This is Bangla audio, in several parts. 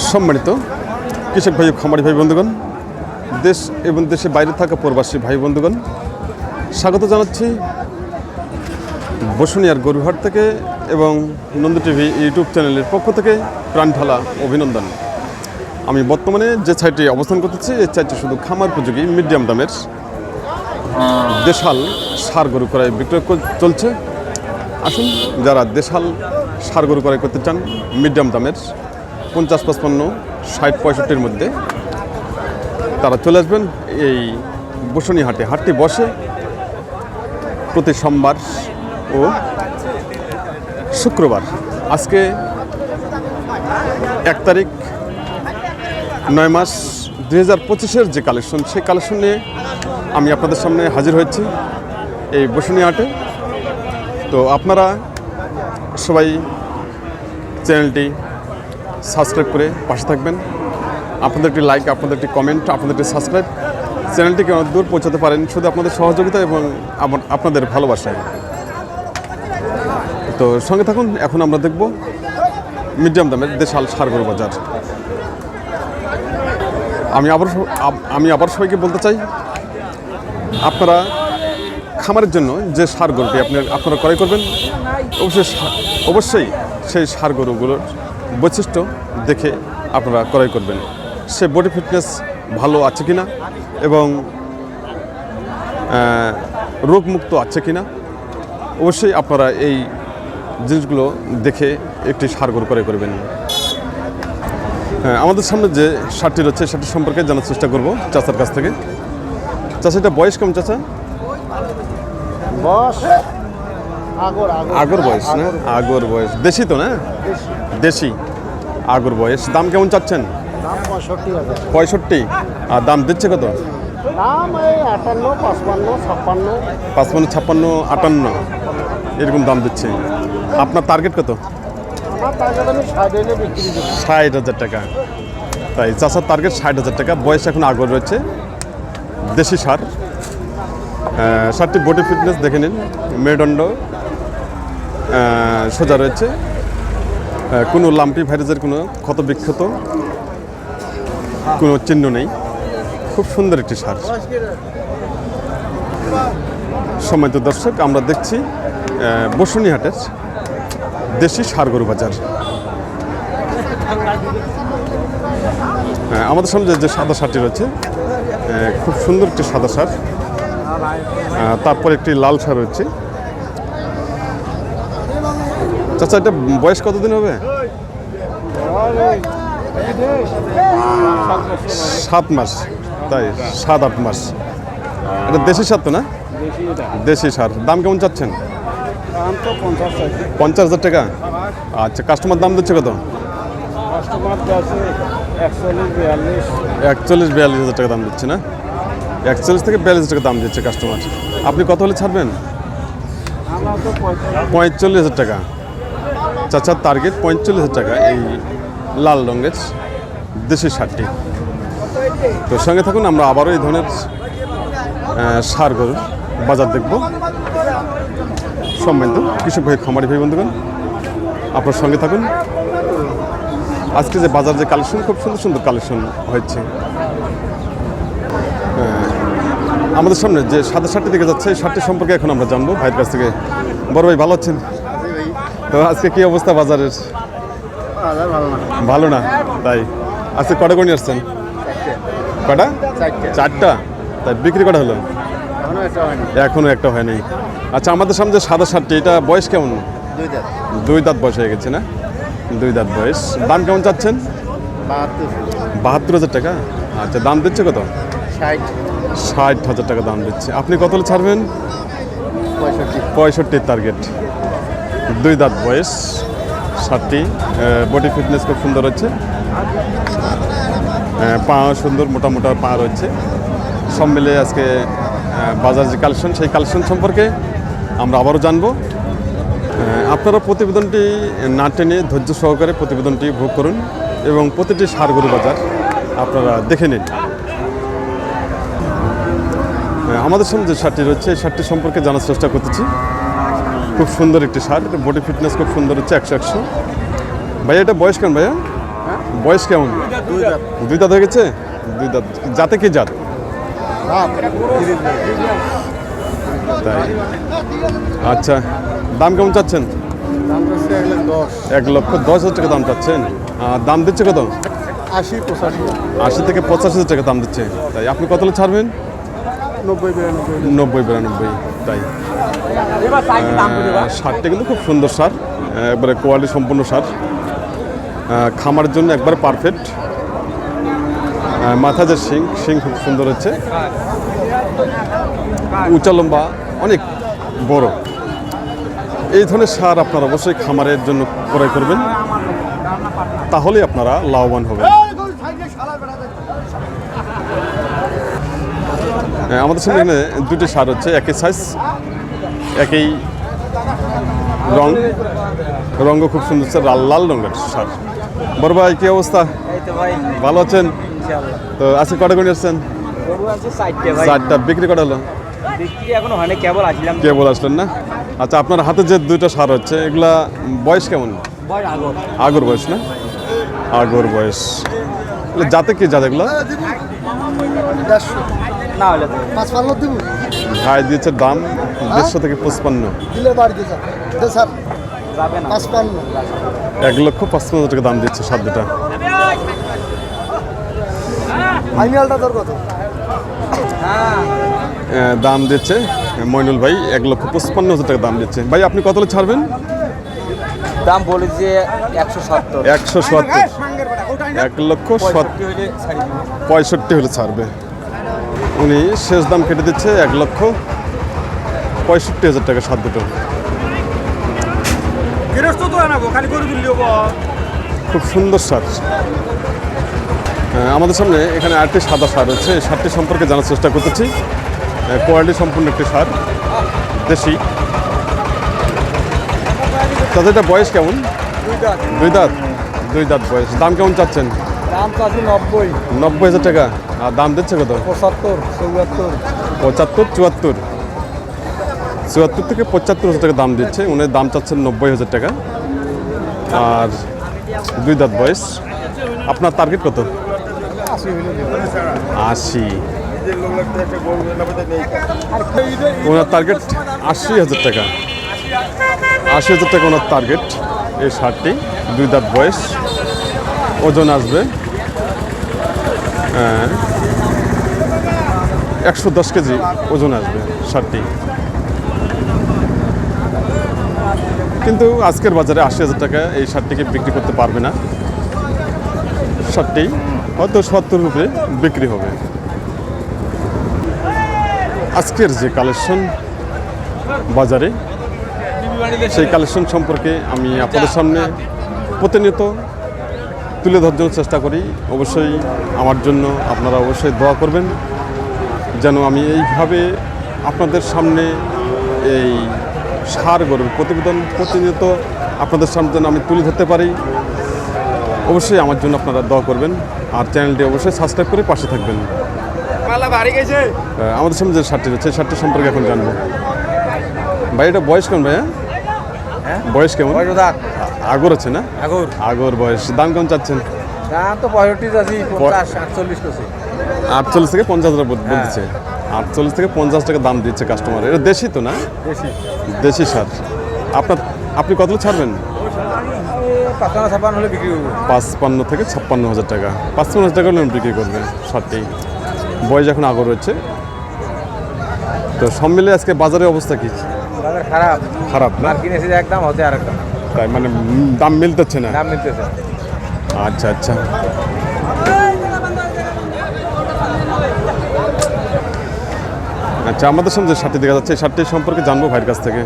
সম্মানিত কৃষক ভাই খামারি ভাই বন্ধুগণ, দেশ এবং দেশে বাইরে থাকা প্রবাসী ভাই বন্ধুগণ, স্বাগত জানাচ্ছি বসুনিয়ার গরুহাট থেকে এবং নন্দী টিভি ইউটিউব চ্যানেলের পক্ষ থেকে প্রাণঢালা অভিনন্দন। আমি বর্তমানে যে সাইটে অবস্থান করতেছি, এই সাইটটি শুধু খামার উপযোগী, মিডিয়াম দামের। দেশাল সার গরু ক্রয় বিক্রয় চলছে। আসুন, যারা দেশাল সার গরু ক্রয় করতে চান, মিডিয়াম দামের পঞ্চাশ পঁচপান্ন, ষাট পঁয়ষট্টির মধ্যে তারা চলে আসবেন এই বসুনি হাটে হাটটি বসে প্রতি সোমবার ও শুক্রবার। আজকে এক তারিখ নয় মাস দুই হাজার পঁচিশের যে কালেকশন, সেই কালেকশন নিয়ে আমি আপনাদের সামনে হাজির হয়েছি এই বসুনি হাটে তো আপনারা সবাই চ্যানেলটি সাবস্ক্রাইব করে পাশে থাকবেন। আপনাদের একটি লাইক আপনাদের একটি কমেন্ট আপনাদের একটি সাবস্ক্রাইব চ্যানেলটিকে অনেক দূর পৌঁছাতে পারেন শুধু আপনাদের সহযোগিতা এবং আপনাদের ভালোবাসায়। তো সঙ্গে থাকুন, এখন আমরা দেখব মিডিয়াম দামের দেশাল সারগরু বাজার। আমি আবার আব- আমি আবার সবাইকে বলতে চাই, আপনারা খামারের জন্য যে সার গরুটি আপনি আপনারা ক্রয় করবেন, অবশ্যই অবশ্যই সেই সার গরুগুলোর বৈশিষ্ট্য দেখে আপনারা ক্রয় করবেন। সে বডি ফিটনেস ভালো আছে কিনা এবং রোগমুক্ত আছে কিনা অবশ্যই আপনারা এই জিনিসগুলো দেখে একটি সার গরু ক্রয় করবেন। হ্যাঁ আমাদের সামনে যে শার্টটি রয়েছে সেটি সম্পর্কে জানার চেষ্টা করব চাচার কাছ থেকে। চাচা এটা বয়স কম চাচা? বস আগর আগর। আগর বয়স না? আগর বয়স। দেশি তো না? দেশি আগর বয়স। দাম কেমন চাচ্ছেন? পঁয়ষট্টি আর দাম দিচ্ছে কত? পাঁচপান্ন ছাপ্পান্ন। আটান্ন। এরকম দাম দিচ্ছে। আপনার টার্গেট কত? ষাট হাজার টাকা। তাই চাষার টার্গেট ষাট হাজার টাকা। বয়স এখন আগর রয়েছে। দেশি সার। সারটি বডি ফিটনেস দেখে নিন। মেরুদণ্ড সোজা রয়েছে। কোনো লাম্পি ভাইরাসের কোনো ক্ষত বিক্ষত কোনো চিহ্ন নেই। খুব সুন্দর একটি সার। সম্মানিত দর্শক, আমরা দেখছি বসুনিহাটের দেশি সার গরু বাজার। আমাদের সামনে যে সাদা শার্টটি রয়েছে খুব সুন্দর একটি সাদা সার। তারপর একটি লাল সার রয়েছে। চাচা, এটা বয়স কতদিন হবে? সাত মাস, তাই সাত আট মাস। এটা দেশি সার তো না? দেশি সার। দাম কেমন চাচ্ছেন? পঞ্চাশ হাজার টাকা। আচ্ছা কাস্টমার দাম দিচ্ছে কত? একচল্লিশ, বিয়াল্লিশ হাজার টাকা দাম দিচ্ছে না? একচল্লিশ থেকে বিয়াল্লিশ টাকা দাম দিচ্ছে কাস্টমার আপনি কত হলে ছাড়বেন? পঁয়তাল্লিশ হাজার টাকা। চাচার টার্গেট পঁয়তাল্লিশ টাকা এই লাল রঙের দেশি সারটি তো সঙ্গে থাকুন আমরা আবারও এই ধরনের সার গরুর বাজার দেখব। সম্মানিত কৃষক ভাই খামারি ভাই বন্ধুগণ আপনার সঙ্গে থাকুন। আজকে যে বাজার যে কালেকশন খুব সুন্দর সুন্দর কালেকশন হয়েছে। হ্যাঁ, আমাদের সামনে যে সাদা শার্টটি দিকে যাচ্ছে এই শার্টটি সম্পর্কে এখন আমরা জানব। ভাইয়ের কাছ থেকে। বড় ভাই ভালো আছেন? তো আজকে কি অবস্থা বাজারের? ভালো না। তাই। আজকে কটা করে নিয়ে আসছেন? কটা? চারটা। তাই বিক্রি কটা হলো? এখনও একটা হয়নি। আচ্ছা আমাদের সামনে সাদা শার্টটি এটা বয়স কেমন? দুই দাঁত। বয়স হয়ে গেছে না? দুই দাঁত বয়স। দাম কেমন চাচ্ছেন? বাহাত্তর। হাজার টাকা? আচ্ছা দাম দিচ্ছে কত? ষাট। ষাট হাজার টাকা দাম দিচ্ছে। আপনি কত ছাড়বেন? পঁয়ষট্টি। পঁয়ষট্টির টার্গেট দুই দাঁত বয়স ষাটটি বডি ফিটনেস খুব সুন্দর হচ্ছে। পা সুন্দর, মোটা মোটা পা রয়েছে। সব মিলে আজকে বাজার যে কালেকশন, সেই কালেকশন সম্পর্কে আমরা আবারও জানব। আপনারা প্রতিবেদনটি না টেনে ধৈর্য সহকারে প্রতিবেদনটি ভোগ করুন এবং প্রতিটি সারগরু বাজার আপনারা দেখে নিন। আমাদের সামনে যে শার্টটি রয়েছে, এই শার্টটি সম্পর্কে জানার চেষ্টা করতেছি। খুব সুন্দর একটি শার্ট এটা বডি ফিটনেস খুব সুন্দর হচ্ছে একশো একশো। ভাইয়া এটা বয়স কেন ভাইয়া? বয়স কেমন? দুই দাঁত হয়ে গেছে? দুই দাঁত। যাতে কি জাত? তাই। আচ্ছা দাম কেমন চাচ্ছেন? এক লক্ষ দশ হাজার টাকা দাম চাচ্ছেন। দাম দিচ্ছে কত? আশি পঁচাশি। আশি থেকে পঁচাশি হাজার টাকা দাম দিচ্ছে। তাই আপনি কত ছাড়বেন? নব্বই বিরানব্বই। তাই। সারটা কিন্তু খুব সুন্দর সার। একবারে কোয়ালিটি সম্পূর্ণ সার। আহ, খামারের জন্য একবার পারফেক্ট। মাথা যে শিং শিং খুব সুন্দর হচ্ছে। উঁচা লম্বা অনেক বড়। এই ধরনের সার আপনারা অবশ্যই খামারের জন্য ক্রয় করবেন। তাহলে আপনারা লাভবান হবেন। আমাদের সামনে এখানে দুটি সার হচ্ছে একই সাইজ একই রং। রঙও খুব সুন্দর স্যার লাল লাল রঙের সার বড় ভাই কি অবস্থা? ভালো আছেন? তো আজকে কটা করে আসছেন? আছে চারটা বিক্রি করা হলো? বিক্রি এখনও হয়নি কেবল আসলেন না? আচ্ছা আপনার হাতে যে দুইটা সার হচ্ছে এগুলা বয়স কেমন? আগর। আগর বয়স না? আগর বয়স। জাতে কি যাতে এগুলো? না হলে পাঁচ পান্ন দিব। ভাই দিয়েছে দাম দেড়শো থেকে পঁচপান্ন। দিলে স্যার। এক লক্ষ পাঁচপান্ন হাজার টাকা দাম দিচ্ছে সার দুটা। ফাইনালটা তোর কত? দাম দিচ্ছে মইনুল ভাই এক লক্ষ পঁচপান্ন হাজার টাকা দাম দিচ্ছে। ভাই আপনি কত ছাড়বেন? দাম বলেছে একশো সত্তর। একশো সত্তর। এক লক্ষ। পঁয়ষট্টি হলে ছাড়বে। উনি শেষ দাম কেটে দিচ্ছে এক লক্ষ পঁয়ষট্টি হাজার টাকা সাত দুটো। খুব সুন্দর সার। আমাদের সামনে এখানে আরেকটি সাদা সার রয়েছে। এই সারটি সম্পর্কে জানার চেষ্টা করতেছি। কোয়ালিটি সম্পূর্ণ একটি সার দেশি। তাদের এটা বয়স কেমন? দুই দাঁত। দুই দাঁত? বয়স। দাম কেমন চাচ্ছেন? দাম নব্বই। নব্বই হাজার টাকা। আর দাম দিচ্ছে কত? পঁচাত্তর চৌয়াত্তর। পঁচাত্তর চুয়াত্তর। চুয়াত্তর থেকে পঁচাত্তর হাজার টাকা দাম দিচ্ছে। উনি দাম চাচ্ছেন নব্বই হাজার টাকা। আর দুই দাঁত বয়স। আপনার টার্গেট কত? আশি ওনার টার্গেট আশি হাজার টাকা। আশি হাজার টাকা ওনার টার্গেট এই শার্টটি। দুই দাঁত বয়স। ওজন আসবে একশো দশ কেজি ওজন আসবে শার্টটি কিন্তু আজকের বাজারে আশি হাজার টাকা এই শার্টটিকে বিক্রি করতে পারবে না। শার্টটি হয়তো সত্তর রুপে বিক্রি হবে। আজকের যে কালেকশন বাজারে, সেই কালেকশন সম্পর্কে আমি আপনাদের সামনে প্রতিনিয়ত তুলে ধরার চেষ্টা করি। অবশ্যই আমার জন্য আপনারা অবশ্যই দোয়া করবেন যেন আমি এইভাবে আপনাদের সামনে এই সার গরুর প্রতিবেদন প্রতিনিয়ত আপনাদের সামনে যেন আমি তুলে ধরতে পারি। অবশ্যই আমার জন্য আপনারা দোয়া করবেন আর চ্যানেলটি অবশ্যই সাবস্ক্রাইব করে পাশে থাকবেন। আমাদের সামনে যে শার্টটি রয়েছে শার্টটি সম্পর্কে এখন জানব। ভাই এটা বয়স কেমন ভাইয়া? হ্যাঁ? বয়স কেমন? আগর আছে না? আগর। আগর বয়স। দাম কেমন চাচ্ছেন? দাম তো পঁয়ষট্টি আছি পঞ্চাশ আটচল্লিশ করছে। আটচল্লিশ থেকে পঞ্চাশ বল- বলতেছে আটচল্লিশ থেকে পঞ্চাশ টাকা দাম দিচ্ছে কাস্টমার এটা দেশি তো না? বেশি দেশি সার। আপনার আপনি কতগুলো ছাড়বেন? পাঁচপান্ন থেকে ছাপ্পান্ন হাজার টাকা। পাঁচপান্ন হাজার টাকা আমি বিক্রি করবেন সারটি। বয়স এখন আগর রয়েছে তো সব মিলে আজকে বাজারের অবস্থা কি? বাজার খারাপ। খারাপ না? কিনেছি একদম হতে আর একদম তাই মানে দাম মিলতেছে না। দাম মিলতেছে। আচ্ছা আচ্ছা। আচ্ছা আমাদের সামনে যে শার্টটি দেখা যাচ্ছে। শার্টটি সম্পর্কে জানব ভাইয়ের কাছ থেকে।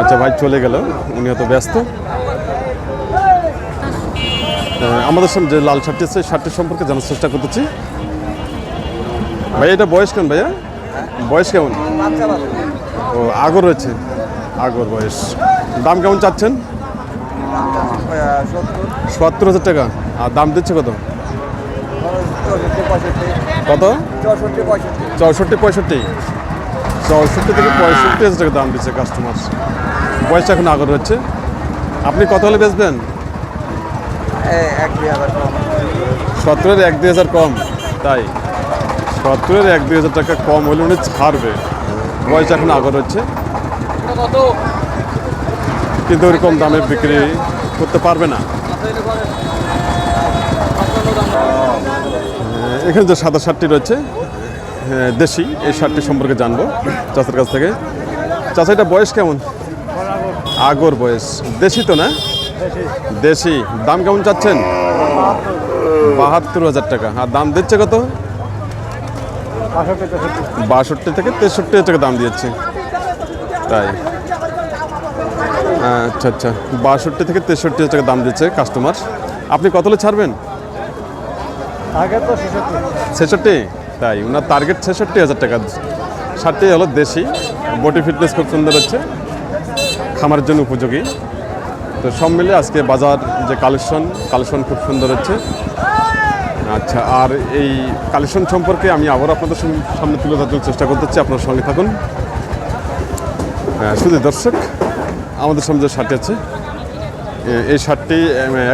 আচ্ছা ভাই চলে গেল। উনি হয়তো ব্যস্ত। আমাদের সামনে যে লাল শার্টটি আছে শার্টটি সম্পর্কে জানার চেষ্টা করতেছি। ভাই এটা বয়স কেমন ভাইয়া? বয়স কেমন? ও আগর রয়েছে। আগর বয়স। দাম কেমন চাচ্ছেন? সত্তর হাজার টাকা। আর দাম দিচ্ছে কত? কত? চৌষট্টি, পঁয়ষট্টি। চৌষট্টি থেকে পঁয়ষট্টি হাজার টাকা দাম দিচ্ছে কাস্টমার বয়সটা এখন আগর হচ্ছে। আপনি কত হলে বেচবেন? সতেরোর এক দুই হাজার কম। তাই। সতেরোর এক দুই হাজার টাকা কম হলে উনি ছাড়বে। বয়স এখন আগর হচ্ছে। কিন্তু ওরকম দামে বিক্রি করতে পারবে না। এখানে যে সাদা শার্টটি রয়েছে হ্যাঁ, দেশি এই শার্টটি সম্পর্কে জানব চাচার কাছ থেকে। চাচা এটা বয়স কেমন? আগর বয়স। দেশি তো না? দেশি। দাম কেমন চাচ্ছেন? বাহাত্তর হাজার টাকা। আর দাম দিচ্ছে কত? বাষট্টি থেকে তেষট্টি হাজার টাকা দাম দিয়েছে। তাই। আচ্ছা আচ্ছা। বাষট্টি থেকে তেষট্টি হাজার টাকা দাম দিচ্ছে কাস্টমার আপনি কত ছাড়বেন? ছেষট্টি। তাই ওনার টার্গেট ছেষট্টি হাজার টাকা। ষাটটি হলো দেশি। বডি ফিটনেস খুব সুন্দর হচ্ছে। খামারের জন্য উপযোগী। তো সব মিলে আজকে বাজার যে কালেকশন কালেকশন খুব সুন্দর হচ্ছে। আচ্ছা আর এই কালেকশন সম্পর্কে আমি আবার আপনাদের সামনে তুলে ধরার চেষ্টা করতে করতেছি আপনার সঙ্গে থাকুন। শুধু দর্শক আমাদের সামনে যে শার্টটি আছে এই শার্টটি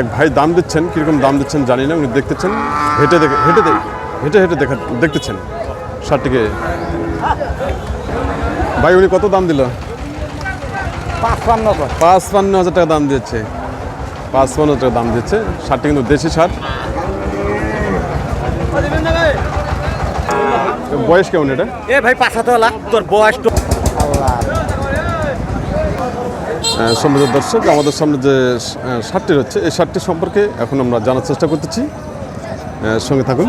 এক ভাই দাম দিচ্ছেন কীরকম দাম দিচ্ছেন জানি না উনি দেখতেছেন হেঁটে দেখে হেঁটে দেখ হেঁটে হেঁটে দেখা দেখতেছেন শার্টটিকে। ভাই উনি কত দাম দিল? পাঁচপান্ন কর পাঁচ পান্ন হাজার টাকা দাম দিচ্ছে। পাঁচ পান্ন হাজার টাকা দাম দিচ্ছে। শার্টটি কিন্তু দেশি শার্ট। বয়স কেমন এটা? এ ভাই পাঁচ তোর বয়স তো আহ, সম্মানিত দর্শক আমাদের সামনে যে শার্টটি রয়েছে এই শার্টটি সম্পর্কে এখন আমরা জানার চেষ্টা করতেছি। সঙ্গে থাকুন।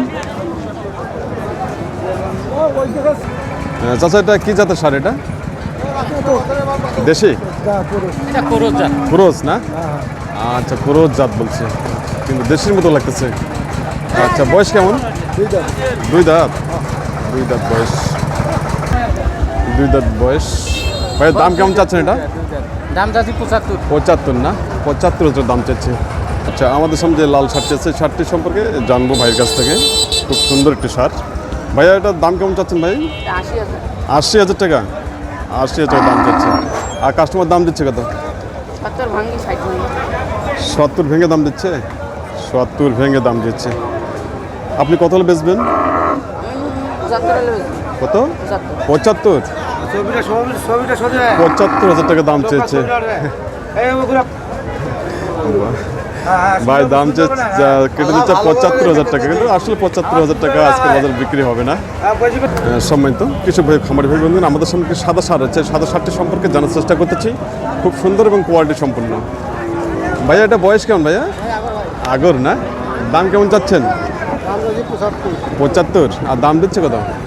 চাচা এটা কি জাতের শার্ট এটা? দেশি? ক্রোজ না? আচ্ছা ক্রোজ জাত বলছে। কিন্তু দেশির মতো লাগতেছে। আচ্ছা বয়স কেমন? দুই দাঁত। দুই দাঁত? বয়স। দুই দাঁত বয়স। ভাই দাম কেমন চাচ্ছেন এটা? দাম চাচ্ছি পঁচাত্তর। পঁচাত্তর না? পঁচাত্তর হাজার দাম চাচ্ছে। আচ্ছা আমাদের সামনে যে লাল শার্টটি আছে শার্টটি সম্পর্কে জানব ভাইয়ের কাছ থেকে। খুব সুন্দর একটি শার্ট। ভাইয়া এটার দাম কেমন চাচ্ছেন ভাই? আশি হাজার। টাকা। আশি হাজার দাম চাচ্ছে। আর কাস্টমার দাম দিচ্ছে কত? সত্তর ভেঙে দাম দিচ্ছে? সত্তর ভেঙে দাম দিচ্ছে। আপনি কত হলে বেচবেন? কত? পঁচাত্তর? পঁচাত্তর হাজার টাকা দাম চেয়েছে। ভাই দাম চেয়ে কেটে দিচ্ছে পঁচাত্তর হাজার টাকা। কিন্তু আসলে পঁচাত্তর হাজার টাকা আজকে বাজার বিক্রি হবে না। সম্মানিত কিছু ভাই খামারি ভাই বন্ধুন আমাদের কিছু সাদা সার আছে? সাদা সারটি সম্পর্কে জানার চেষ্টা করতেছি। খুব সুন্দর এবং কোয়ালিটি সম্পূর্ণ ভাইয়া এটা বয়স কেমন ভাইয়া? আগর না? দাম কেমন চাচ্ছেন? পঁচাত্তর। আর দাম দিচ্ছে কত? চাচ্ছে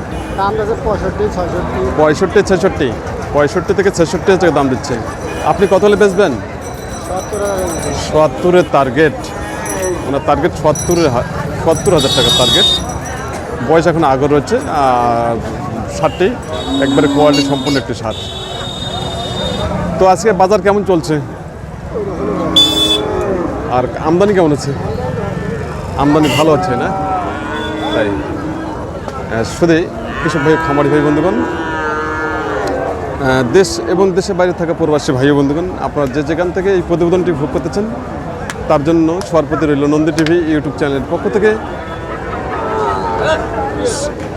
পঁয়ষট্টি ছেষট্টি পঁয়ষট্টি থেকে ছেষট্টি হাজার দাম দিচ্ছে। আপনি কত হলে বেচবেন? সত্তর সত্তরের টার্গেট ওনার টার্গেট সত্তরের সত্তর হাজার টাকার টার্গেট বয়স এখন আগর রয়েছে আর শার্টটি একবারে কোয়ালিটি সম্পূর্ণ একটি শার্ট তো আজকে বাজার কেমন চলছে? আর আমদানি কেমন আছে আমদানি ভালো আছে না? তাই। আহ, শুধু কৃষক ভাই, খামারি ভাই, বন্ধুগণ। দেশ এবং দেশের বাইরে থাকা প্রবাসী ভাই বন্ধুগণ, আপনারা যে যেখান থেকে এই প্রতিবেদনটি ভোগ করতেছেন, তার জন্য সর্বপ্রতি রইল নন্দী টিভি ইউটিউব চ্যানেলের পক্ষ থেকে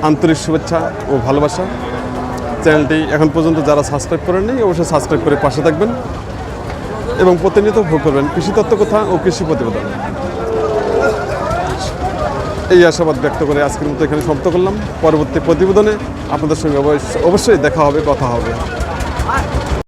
আন্তরিক শুভেচ্ছা ও ভালোবাসা। চ্যানেলটি এখন পর্যন্ত যারা সাবস্ক্রাইব করেননি, অবশ্যই সাবস্ক্রাইব করে পাশে থাকবেন এবং প্রতিনিয়ত ভোগ করবেন কৃষি তত্ত্ব কথা ও কৃষি প্রতিবেদন। এই আশাবাদ ব্যক্ত করে আজকের মতো এখানে সমাপ্ত করলাম। পরবর্তী প্রতিবেদনে আপনাদের সঙ্গে অবশ্য- অবশ্যই দেখা হবে, কথা হবে।